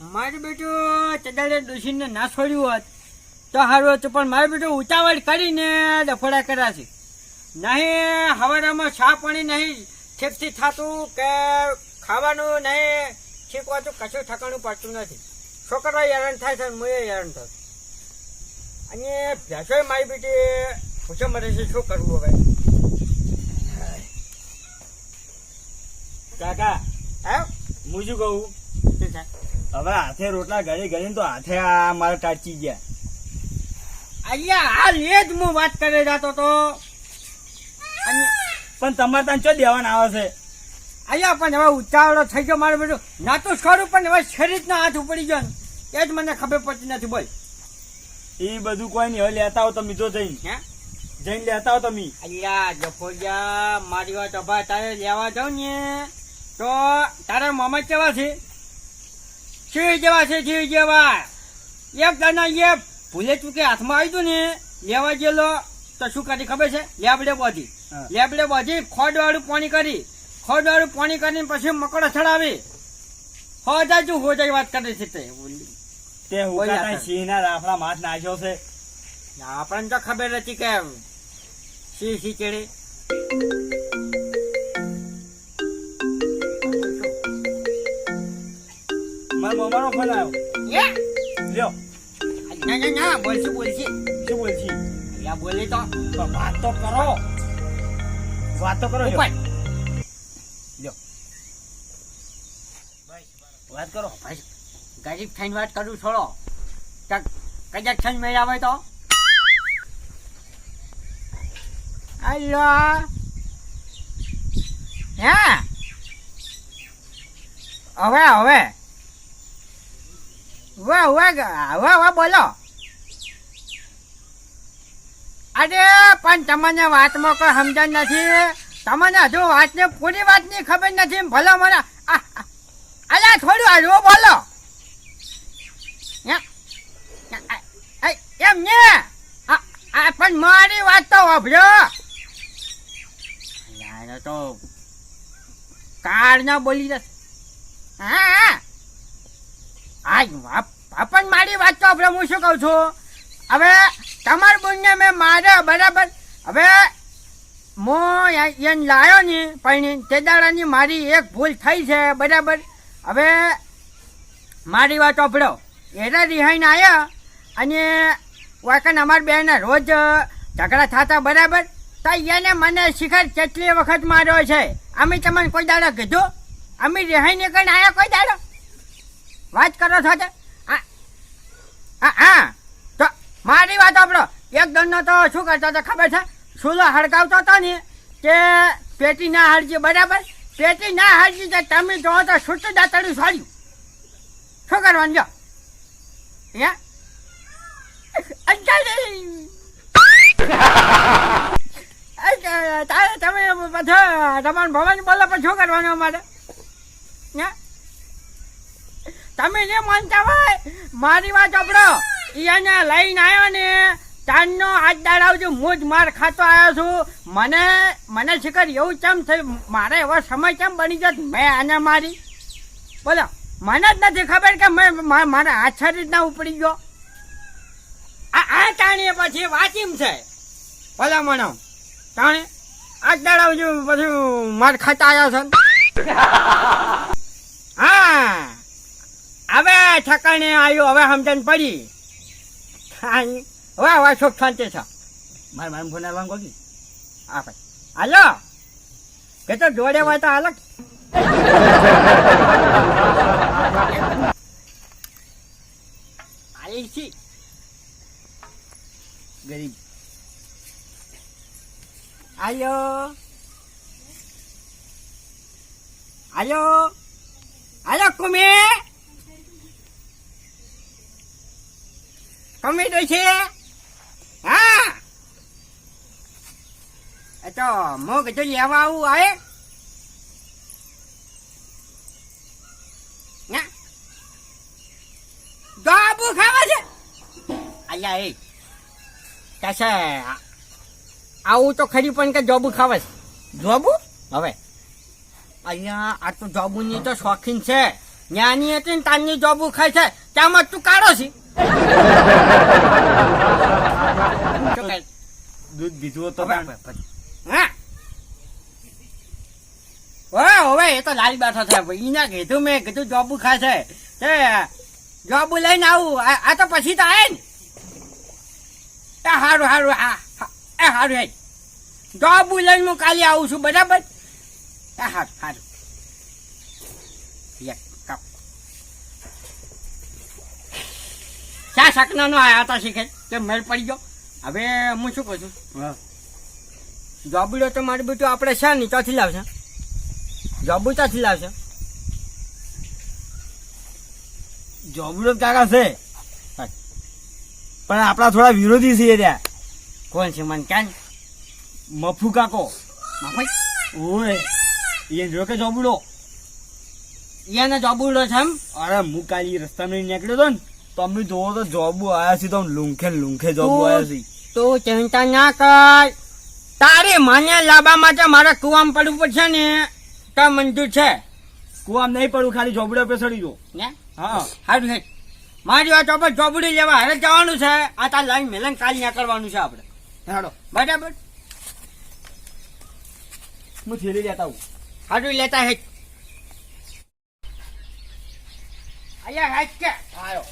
મારું બેટું ચડાડે ડોસીને ના છોડ્યું હોત તો સારું હતું પણ મારું બેટું ઉતાવળ કરીને ડફોડા કર્યા છે. નહીં હવાડામાં ચા પાણી નહીં ઠીકથી થતું કે ખાવાનું નહીં છીપવાતું કશું ઠકાણું પડતું નથી. છોકરો હેરાન થાય છે મુ હું હેરાન થયું. અને ભેંસો મારી બેટી પૂછે મરે છે શું કરવું હવે? કાકા હા? હું શું કહું? શું થાય? હવે હાથે રોટલા ઘડી ઘડી તો હાથે આ મારા ટાચી ગયા. અહીંયા હાલ એ જ હું વાત કરી જતો તો. પણ તમારે ત્યાં ચો દેવાના આવે છે? અહીંયા પણ હવે ઉતાવળો થઈ ગયો મારું બેટું ના ખરું પણ હવે શરીરના હાથ ઉપડી ગયો ને. એ જ મને ખબર પડતી નથી બોલ. એ બધું કોઈ નહીં હવે લેતા આવો તમે જો જઈને. હે? જઈને લેતા આવો તમે. અલ્યા જફોરિયા મારી વાત અભા તારે લેવા જાઉં ને. તો તારા મામા કેવા છે? શી જેવા છે શી જેવા. એક દાના એ ભૂલે ચૂકે હાથમાં આવી ને લેવા ગયેલો તો શું કરી ખબર છે? લેબડે બોધી. લેબડે બોધી ખોડવાળું પાણી કરી. ખોડવાળું પાણી કરીને પછી મકડો ચડાવી હો જાજુ હો જાય વાત કરે છે તે. તે આતા. સિંહના રાફડા માથ નાખ્યો છે. આપણને તો ખબર નથી કે સી સી ચડે. મારા મમ્માનો ફોન આવ્યો લ્યો. ના ના ના બોલશે બોલશે. શું બોલછી યા બોલે તો. તો વાત તો કરો. વાત તો કરો લ્યો. વાત કરો. ભાઈ ગરીબ થઈને વાત કરું છોડો. કદાચ થઈને મેળ આવે તો? હલો. હા? હવે હવે. વાહ વાહ વાહ વાહ, બોલો. અરે, પણ તમને વાતમાં કોઈ સમજણ નથી? તમને હજુ વાતને પૂરી વાતની ખબર નથી? ભલો મને અરે થોડું હજુ બોલો. એમ ને? પણ મારી વાત તો વાપરો. તો કાર ના બોલી જશે હા હા. વાપ- પણ મારી વાત તો આપણે હું શું કહું છું? હવે તમારા બોનને મેં માર્યા બરાબર, હવે હું એને લાયો ને પણ તે દાડાની મારી એક ભૂલ થઈ છે, બરાબર? હવે મારી વાત સાંભળો. એના રિહાઈને આવ્યા અને વાકન અમાર બેને રોજ ઝઘડા થતા, બરાબર? તો એને મને શિખર કેટલી વખત માર્યો છે? અમે તમને કોઈ દાડો કીધું? અમે રિહાઈને કઈ આવ્યા કોઈ દાડો? વાત કરો છો તે? હા. તો મારી વાત આપણો એક દંડનો તો શું કરતો હતો ખબર છે? સુલો હડકાવતો હતો ને કે પેટી ના હારજી બરાબર? પેટી ના હાડજી તો તમે જો તો છૂટું દાંતડું સાડ્યું શું કરવાનું જો? હે તમે બધા રમણ ભવન બોલો, પણ શું કરવાનું અમારે? હે તમે જે માનતા હોય, મારી વાત સાંભળો. એને લઈને આવ્યો ને તારનો હાથ દાડાવજો, હું જ માર ખાતો આવ્યો છું. મને મને શિખર એવું કેમ થયું? મારે એવો સમય કેમ બની જત મેં આને મારી. બોલો, મને જ નથી ખબર કે મેં મારા હાથ રીતના ઉપડી ગયો. આ તાણીએ પછી વાંચીમ છે. બોલો મને તાણે હાથ દાડાવજો, પછી માર ખાતા આવ્યો છે હા. હવે ઠકાણે આવ્યું હવે સમજણ પડી. વાહ વાહ સુખ શાંતિ છે. મારે મારે ફોન આવવાનું કોકી હા, ભાઈ. હાલો. કે તો જોડે હોય તો હાલો. આલી છી. ગરીબ. આયો આયો આયો કુમે તો છે હા. એ તો મો કીધું લેવા આવું આવે ગાબુ ખાવા છે. અલ્યા એ. કશે આવું તો ખરી પણ કે જોબુ ખાવે છે. જોબુ? હવે. અહીંયા આ તો જોબુની તો શોખીન છે. જ્ઞાની હતી ને તારની જોબુ ખાય છે. ત્યાંમાં તું કાઢો છે? દૂધ પીધું તો હા કીધું મેં, કીધું જોબુ ખાશે. તે, જોબુ લઈને આવું. આ તો પછી તો આવે ને. એ સારું હારું, હા એ સારું હે જોબુ લઈને હું કાલે આવું છું, બરાબર? એ હારું હારું યે, કપ. ક્યાં સકના નો આયા હતા શીખે. કે મેળ પડી ગયો? હવે હું શું કહું છું? જોબુડો તો મારું બેટું આપણે છે ને ત્યાંથી લાવશે. જોબુ ત્યાંથી લાવશે. જોબડો કાકા છે. પણ આપણા થોડા વિરોધી છીએ ત્યાં. કોણ છે મને ક્યાં? મફુ કાકો. ઓય એ જો કે જોબડો? એને જોબુડો છે એમ? અરે હું કાલી રસ્તામાં નીકળ્યો હતો ને. તો અમે જોવો તો જોબુ આવ્યા છે તો લુંખે લુંખે જોબુ આવ્યા છે. તું ચિંતા ના કર. તારી મને લાવવા માટે મારે કુવામ પડવું પડશે ને તો મંજૂર છે. કુવામ નહીં પડવું ખાલી જોબડે પે સડી જો ને? હા. સારું છે. મારી વાત ઉપર જોબડી લેવા હવે જવાનું છે. આ તાર લાઈન મેલન કાલ કરવાનું છે આપણે. હેડો બરાબર? હું થેલી લેતા હું હાડું લેતા હે. અહીંયા હેચ કે. આયો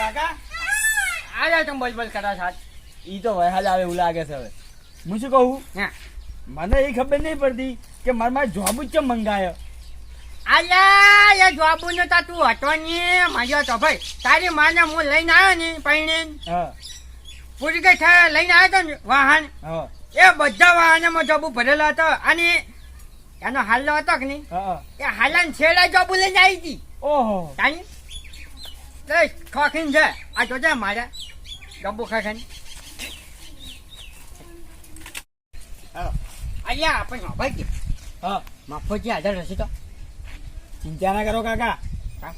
કાકા? આ તમે તમ બોલ કરા સાથ ઈ તો વહાલ આવે એવું લાગે છે હવે. હું શું કહું? હા. મને એ ખબર નહીં પડતી કે મારા મારે જોબ જ કેમ મંગાયો? અલ્યા એ જોબુ ને તા તું હતો ને તો ભાઈ તારી માને હું લઈને આવ્યો ને પૈણે હા. પૂરી ગઈ થાય લઈને આવ્યો તો ને વાહન. હા. એ બધા વાહનમાં જોબુ ભરેલો હતો. અને એનો હાલ્લો હતો કે નહીં? હા એ હાલન છેડા જોબુ લઈને આવી હતી. ઓહો. તાની તે ખોખીન છે આ જોજે મારે. જોબુ ખાખીન. અલ્યા આપણે ભાઈ હા. મફોજી હાજર હશે તો. ચિંતા ના કરો કાકા.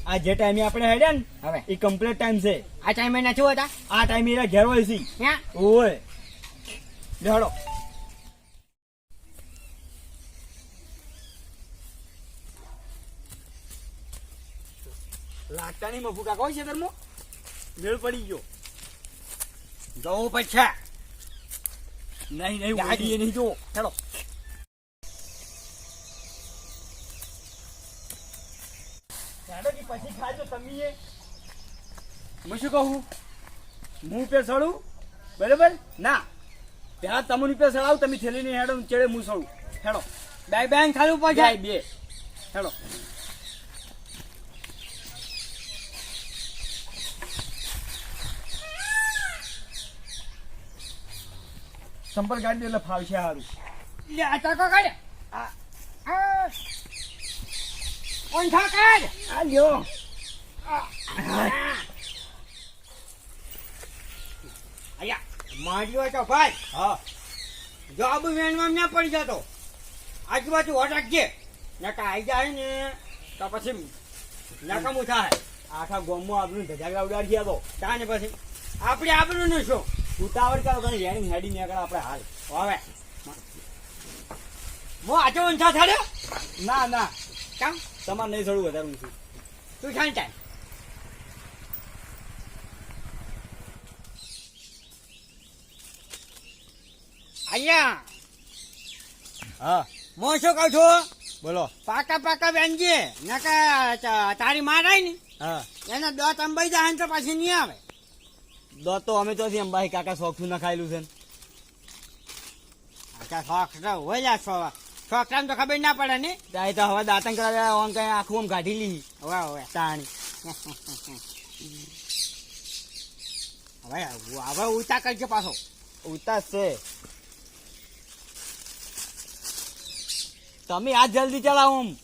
આ જે ટાઈમે આપણે હેડ્યા ને હવે. એ કમ્પ્લીટ ટાઈમ છે. આ ટાઈમે નથી હોતા? આ ટાઈમે ઘેર હોય છે. ઓય. લેડો લાગતા નહીં મફુ કાકા હોય છે ધર્મો મેળ પડી ગયો. જવું પડશે. નહીં નહીં. ઓડીએ નહીં જુઓ. ચાલો પછી ખાજો તમે એ. હું શું કહું? હું પે સડું બરાબર? ના. પેલા તમને પે સડાવું તમે થેલી નહીં હેડો ચેડે હું સડું હેડો બે બેન ખાલી પડશે જાય બે. હેડો સંપર્ક કાઢી એટલે ફાવશે સારું લે આ ટકો કાઢ. આ. આ. ઓંઠા કાઢ. આ લ્યો. અલ્યા માર્યો તો ભાઈ. હા. જોબ વેણમાં ના પડી જતો. આજુબાજુ રાખજે. નકા આઈ જાય ને તો પછી નકામું થાય. આખા ગોમમાં આપણું ધજાગરા ઉડાડી તો. ને પછી. આપણે આપણું ને શું? ઉતાવળ કરો તને રેણી હેડી નીકળે આપણે હાલ. હવે. મો આજે ઊંચા થાડ્યો ના ના. કામ? તમારે નહીં થોડું વધારે ઊંચું તું શાંત થાય અહીંયા. હા. મો શું કહું છું? બોલો. પાકા પાકા બેનજી નકા તારી માં રહી ને? હા. એને દોત અંબાઈ જાય તો પાછી નહીં આવે. દોત તો અમે તો અંબાઈ કાકા શોખું ના. ખાયેલું છે. આખા છોકરા હોય છો- છોકરાને તો ખબર ના પડે ને? ત્યાં તો હવે દાંતણ કરાવ્યા કઈ આખું આમ કાઢી લીધી. હવે હવે તાણી. હવે હવે ઉતા કરજો પાછો. ઉતાસ છે. તમે આ જલ્દી ચલાવો આમ.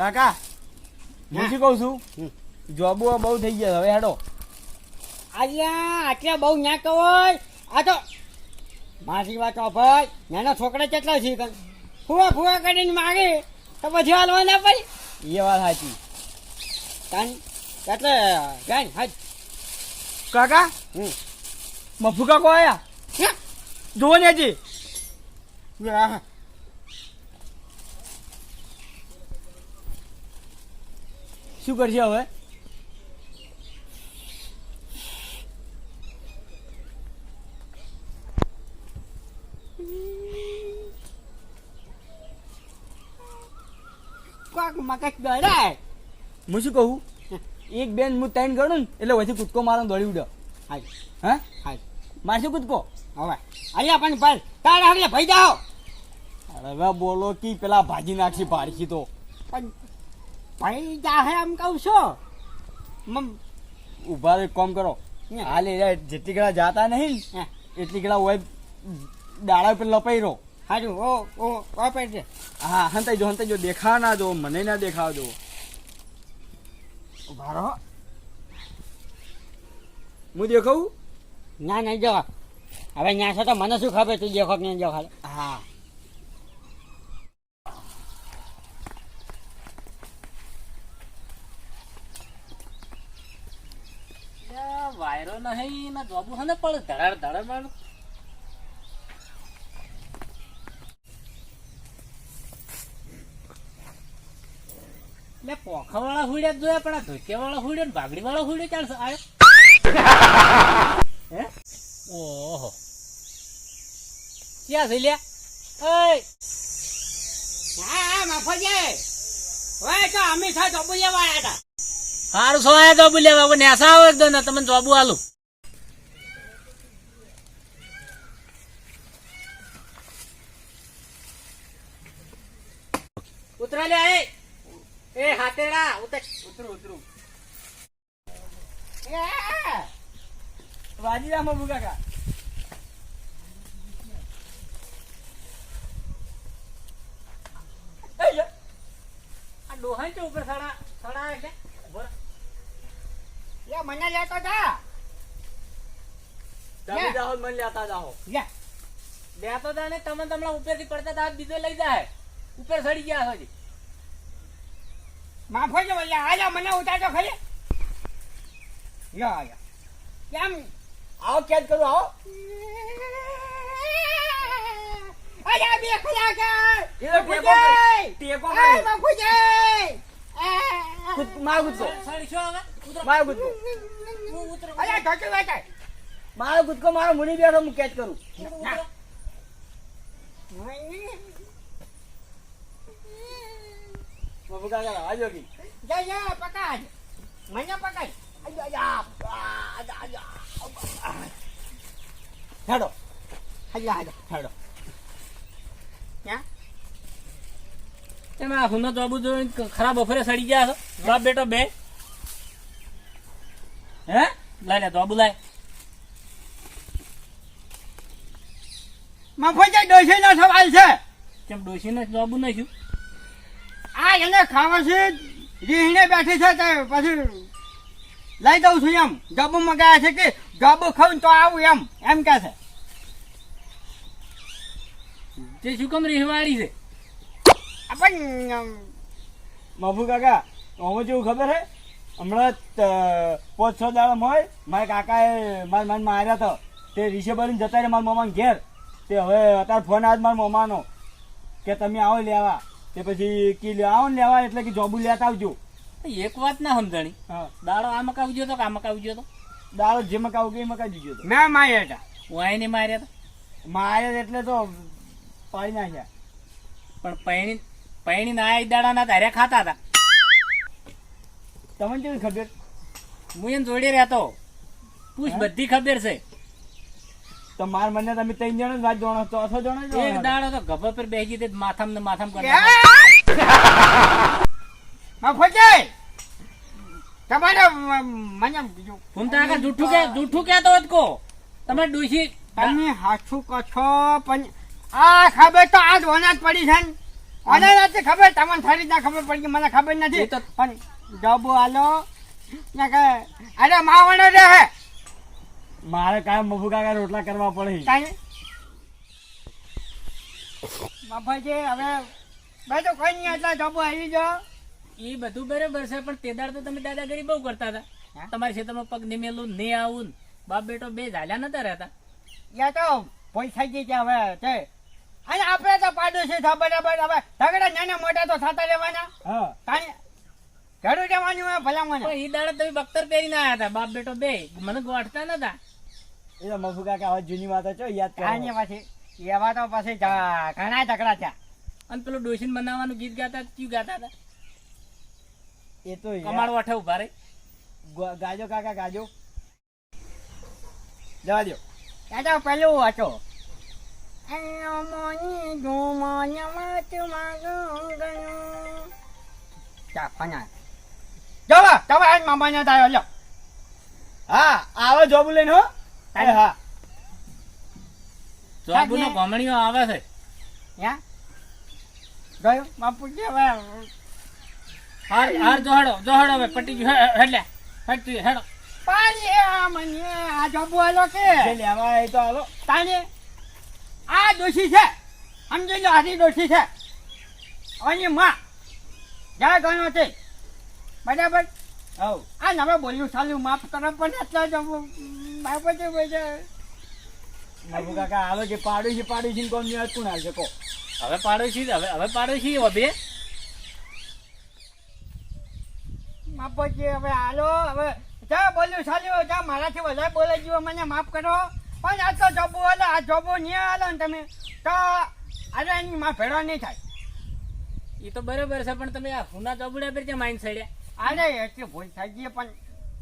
કાકા હું શું કઉ છું. જોબુ બહુ થઈ ગયા હવે હેડો. અલ્યા આટલા બહુ ના કહો આ તો મારી વાત ભાઈ નાના છોકરા કેટલા છે? કન ફુવા ફુવા કરીને માગે. તો પછી હાલવા ના પડી. એ વાત સાચી. તન એટલે ગણ હાજ કાકા હમ. મફુ કાકો આયા. જોવો ને હજી. શું કરશે હવે? હું શું કહું? એક બેન હું ત્રણ ગણું એટલે પછી કૂદકો મારો દોડી ઉડ્યો હાય હા? મારશે કૂદકો? હવે. અલ્યા પણ ભાઈ તારે હવે ભાઈ જાઓ. હવે બોલો કે પેલા ભાજી નાખી પારખી તો. પણ ભાઈ જાહે આમ કહું છું. મમ ઊભા રહો, એક કામ કરો. હાલ એ જેટલી ગળા જાતા નહીં એટલી ગળા હોય દાડા પર લપાઈ રહો. હાજુ ઓ ઓ વાપાઈ છે હા હંતાઈ જો હંતાઈ જો દેખા ના દો મને ના દેખાવ દો. ઊભા રહો. હું દેખાવું? ના નહીં જો. હવે ત્યાં છો તો મને શું ખબર તું દેખો કે નહીં દેખાડે. હા. વાયરો નહીં ને જોબુ હને પણ ધડાડ ધડાડ મારું. લે પોખા વાળા હુડ્યા જોયા પણ આ ધોતિયા વાળા હુડ્યો ને ભાગડી વાળા હુડ્યો ચાલશે આ ઓહો. ક્યાં થઈ લ્યા? એ હા મફોજી હવે તો અમે થા તો વાળા હતા. હારું સો આયા તો બોલ્યા બાબુ નેસા આવો એકદમ ને તમને જોબુ હાલું. ઉતરા લે એ એ હાથેડા ઉતર. ઉતરું ઉતરું એ વાજી રામ બાબુ કાકા. એ યા. આ ડોહાઈ છે ઉપર સડા સડા એટલે. એ મને લેતો જા. તમે યા. જાઓ મને લેતા જાઓ. લે. બે તો તાણે તમે તમને ઉપરથી પડતા તા બીજો લઈ જાય. ઉપર સડી ગયા હજી. માફોજી બોલ્યા હાલા મને ઉતારતો ખરી યા યા કેમ આવો કેદ કરું આવો. અરે બે એ તો ટેકો કરી- ટેકો કરી. મારો ઉતરો. મારો ઉતરો. અરે ઢોકી વાંચાય મારો કૂદકો મારો મુની બેઠો હું કેચ કરું. બાબુ કાકા આજો કી. જા જા પકડ. મને પકડ. આજા આજા આજા હેડો. હાજા હાજા હેડો ક્યાં તમે આ હુનો જોબુ જોઈને ખરાબ બફરે સડી ગયા છો? બાપ બેટો બે. હે? લાય લે જોબુ લાય. મફોજી ડોસી નો સવાલ છે. કેમ ડોશીને જોબુ નાખ્યું આ એને ખાવા છે રીહણે બેઠી છે તે પછી લઈ દઉં છું એમ. જબુ મગાયા છે કે જબુ ખાઉં તો આવું એમ. એમ કે છે. તે શું કેમ રીહવાળી છે? આપણ બાબુ કાકા હું જેવું ખબર હે? હમણાં ત- પાંચ છ દાડમ હોય મારા કાકાએ મારા માન માર્યા હતા તે રીસે ભરીને જતા રહ્યા મારા મામાને ઘેર. તે હવે અત્યારે ફોન આવ્યો મારા મામાનો કે તમે આવો લેવા. તે પછી કી લે- આવો ને લેવા એટલે કે જોબુ લેતા આવજો. એક વાત ના સમજણી. હા. દાડો આ મકાવી ગયો તો કે આ મકાવી ગયો તો? દાડો જે મકાવું કે એ મકાઈ દીધો હતો મેં માર્યા હતા. હું આઈને માર્યા માર્યા એટલે તો પાડી નાખ્યા. હતા પણ પૈણી પૈણી ના આઈ દાડા ના તારે ખાતા હતા. તમને કેવી ખબર? હું એને જોડે રહેતો. પૂછ બધી ખબર છે. તો માર મને તમે ત્રણ જણા જ વાત જોણો ચોથો જણો જ એક દાડો તો ગભા પર બેસી દે માથામ ને માથામ કરી મફોજી તમારે મને બીજું હું તો આગળ જૂઠું કે જૂઠું કહેતો કો. તમે ડોશી તમે હાથું કહો છો પણ આ ખબર તો આજ ઓના જ પડી છે ને. ઓના રાતે ખબર તમને સારી રીતના ખબર પડી મને ખબર નથી. પણ જબુ આલો. અરે માવણો રે હે મારે કાય મફુ કાકા રોટલા કરવા પડે. કાંઈ બાપાજી હવે બધું કોઈ નહીં એટલા જબો આવી જાઓ એ બધું બરાબર છે પણ તે દાડ તો તમે દાદાગીરી બહુ કરતા હતા? તમારી ખેતરમાં પગ નિમેલું નહીં આવું બાપ બેટો બે ઝાલ્યા નતા રહેતા. યા તો પૈસા જે હવે તે અને આપણે તો પાડોશી છે બરાબર? હવે ઝઘડા નાના મોટા તો થતા રહેવાના. હા. કાંઈ જવાનું હોય ભલા મને એ દાડે તમે બખ્તર પહેરીને આવ્યા હતા બાપ બેટો બે. મને ગોઠતા નતા. એ તો મફુ કાકા હવે જૂની વાતો છો યાદ કાંઈ કરો પછી એવા તો પછી ઘણા ઝઘડા થયા. અને પેલું ડોશીન બનાવવાનું ગીત ગાતા ક્યુ ગાતા હતા? એ તો કમાડ વાઠે ઊભા રે ગાજો કાકા ગાજો. જવા દો ત્યાં તો પેલું હતું. હા આવો જોબ લઈને હો. હા જોબુનો કોમણીઓ આવે છે. ગયો બાપુ હવે હાર હાર જોહાડો જોડો હવે પટી ગયો. હેડલે હેડ તું હેડો. પાણી આ મને આ જબુ આલો કે. લેવા એ તો તાને આ દોષી છે. સમજી લો આથી દોષી છે. અને માં. જ્યાં ગયો છે બરાબર? હવ આ નવે બોલ્યું ચાલ્યું. માફ કરો પણ એટલા જ બાબતે મફુ કાકા હાલો જે પાડોશી છે પાડું છે કોમની હતું ના શકો હવે પાડોશી હવે હવે પાડોશી હવે બાપુજી હવે હાલો હવે. જા બોલ્યું ચાલ્યું. જા મારાથી વધારે બોલાઈ ગયું. મને માફ કરો. પણ આ તો જોબો હાલો આ જોબો નહીં હાલો ને તમે. તો અરે એની માં ભેળો નહીં થાય. એ તો બરોબર છે પણ તમે આ ફૂના ચોબડા પર કેમ આઈને સડ્યા? અરે એટલી ભૂલ થઈ ગઈ પણ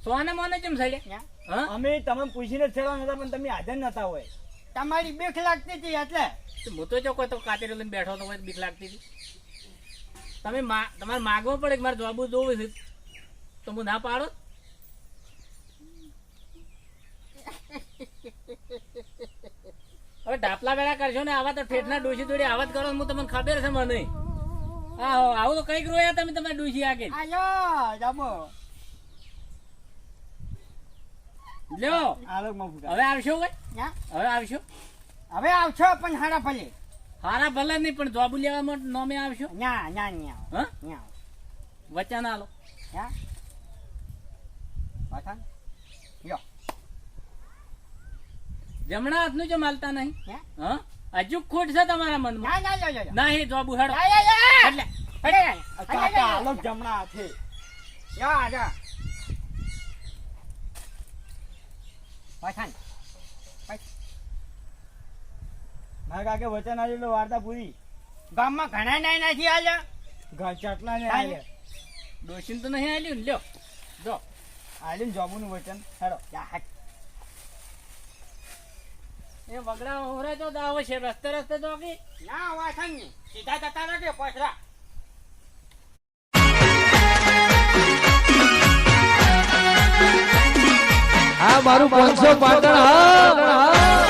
સોને મોને કેમ સડ્યા? અમે તમે પૂછીને છેડવા નતા પણ તમે હાજર નતા હોય. તમારી બીક લાગતી હતી એટલે. હું તો ચોકો કોઈ તો કાતેરો લઈને બેઠો તો બીક લાગતી હતી. તમે મા- તમારે માગવો પડે કે મારે જવાબો જોવું છે? તો હું ના પાડો? હવે ડાપલા વેળા કરશો ને આવા તો ઠેઠના ડોશી દોડી આવા જ કરો હું તમને ખબર છે મને. હા આવું તો કંઈક રોયા તમે તમારી ડોશી આગે લ્યો. હવે આવશો ભાઈ? હવે આવશો? હવે આવશો પણ હારા ભલે. હારા ભલે નહીં પણ જોબ લેવા માટે નોમે આવશો? ના ના ના હા? ના વચન આલો. ન્યા પઠાણ યો જમણા હાથનું જો માલતા નહીં. હા? હજુ ખોટ છે તમારા મનમાં. ના હે જો બુહાડો. હાલો જમણા હાથે. યો, મારા કાકે વચન આવ્યું વાર્તા પૂરી. ગામમાં ઘણા નાય નથી આલ્યા. ઘર ચટલા ને કાંઈ આલે તો નહીં આલ્યું લ્યો. જો. આલીને જોબુનું વચન. હેડો હાટ. એ વગડા હોરે તો દાવો છે રસ્તે રસ્તે તો કે ના વાસણ નહીં. સીધા જતા રહેજો પછરા આ મારું પાંચસો પાટણ હા